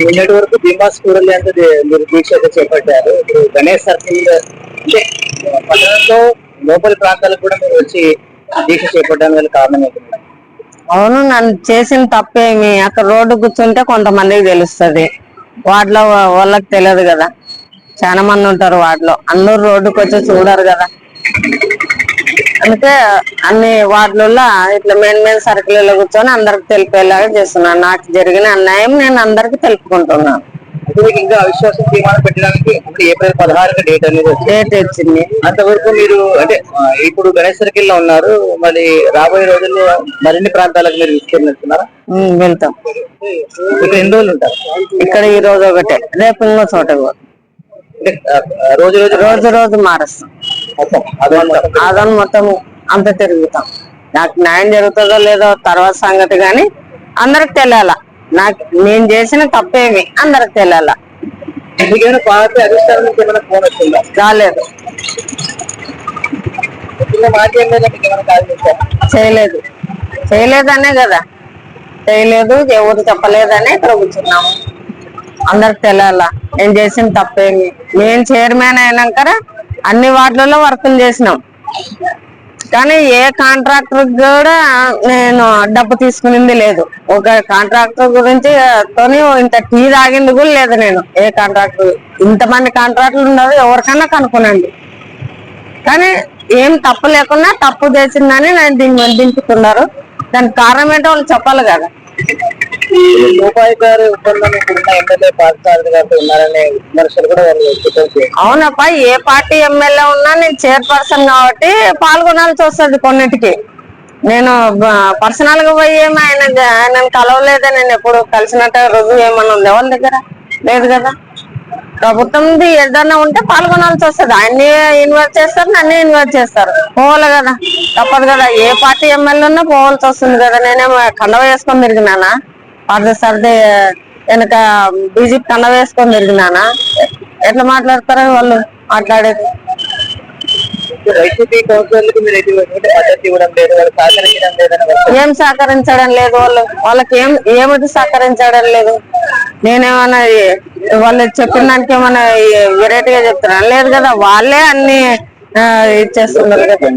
నిన్నటి వరకు భీమా స్కూల్ ఎంత మీరు దీక్ష అయితే చేపట్టారు. ఇప్పుడు గణేష్ సర్కిల్ అంటే పట్టణంలో లోపలి ప్రాంతాలకు కూడా మీరు వచ్చి దీక్ష చేపట్టడానికి వల్ల కారణం అవును నన్ను చేసిన తప్పేమి? అక్కడ రోడ్డు కూర్చుంటే కొంతమందికి తెలుస్తుంది. వాటిలో వాళ్ళకి తెలియదు కదా. చాలా మంది ఉంటారు వాటిలో అందరూ రోడ్డుకి వచ్చి చూడరు కదా. అందుకే అన్ని వార్డులలో ఇట్లా మెయిన్ మెయిన్ సర్కిల్లో కూర్చొని అందరికి తెలిపేలాగా చేస్తున్నాను. నాకు జరిగిన అన్యాయం నేను అందరికి తెలుపుకుంటున్నాను ఇంకా అవిశ్వాసం తీర్మానం పెట్టడానికి ఏప్రిల్ డేట్ అనేది అంతవరకు మీరు అంటే ఇప్పుడు గణేష్ సర్కిల్లో ఉన్నారు. మరి రాబోయే రోజుల్లో మరిన్ని ప్రాంతాలకు మీరు వెళ్తాం. ఇక్కడ ఎన్ని రోజులు ఉంటారు? ఇక్కడ ఈ రోజు ఒకటే. రేపు ఇంకో చోట రోజు రోజు రోజు రోజు మారుస్తాం. అదే మొత్తం. అదని మొత్తం అంత తిరుగుతాం. నాకు న్యాయం జరుగుతుందో లేదో తర్వాత సంగతి గాని అందరికి తెలియాల నాకు నేను చేసిన తప్పేమి అందరికి తెలియాల రాలేదు. చేయలేదు. చేయలేదనే కదా. చేయలేదు ఎవరు చెప్పలేదనే ఇక్కడ కూర్చున్నాము. అందరికి తెలియాల నేను చేసిన తప్పేమి. నేను చైర్మన్ అయినాక అన్ని వార్డులలో వర్కులు చేసినాం. కానీ ఏ కాంట్రాక్టర్ కూడా నేను డబ్బు తీసుకునింది లేదు. ఒక కాంట్రాక్టర్ గురించి తోని ఇంత టీ తాగింది కూడా లేదు నేను. ఏ కాంట్రాక్టర్ ఇంతమంది కాంట్రాక్టర్లు ఉండదు ఎవరికన్నా కనుక్కునండి. కానీ ఏం తప్పు లేకుండా తప్పు చేసిందని నేను దీన్ని దింపుతున్నారు దానికి కారణం ఏంటో వాళ్ళు చెప్పాలి కదా. రూపాయి గారు ఒప్పందం ఇప్పుడున్న ఎమ్మెల్యే పార్థసారథి గారితో ఉన్నారనే విమర్శలు కూడా వాళ్ళు వ్యక్తం ఏ పార్టీ ఎమ్మెల్యే ఉన్నా నేను చైర్పర్సన్ కాబట్టి పాల్గొనాల్సి వస్తుంది కొన్నిటికి. నేను పర్సనల్గా పోయి ఏమి ఆయన ఆయన కలవలేదే నేను ఎప్పుడు కలిసినట్టు రుజువు ఏమన్నా ఉంది ఎవరి దగ్గర? లేదు కదా. ప్రభుత్వంది ఏదన్నా ఉంటే పాల్గొనాల్సి వస్తుంది. ఆయన్ని ఇన్వైట్ చేస్తారు నన్ను ఇన్వైట్ చేస్తారు. పోవాలి కదా. తప్పదు కదా. ఏ పార్టీ ఎమ్మెల్యే ఉన్నా పోవాల్సి వస్తుంది కదా. నేనేమో కండవ వేసుకొని తిరిగినానా? పాత సర్ది వెనక బీజేపీ కండవ వేసుకొని తిరిగినానా? ఎట్లా మాట్లాడతారు వాళ్ళు మాట్లాడేది? ఏం సహకరించడం లేదు వాళ్ళు? వాళ్ళకి ఏం ఏమిటి సహకరించడం లేదు? నేనేమన్నా వాళ్ళు చెప్పిన దానికి ఏమన్నా వెరైటీగా చెప్తున్నా లేదు కదా వాళ్ళే అన్ని ఆ, ఇచ్చేస్తున్నారు కదా.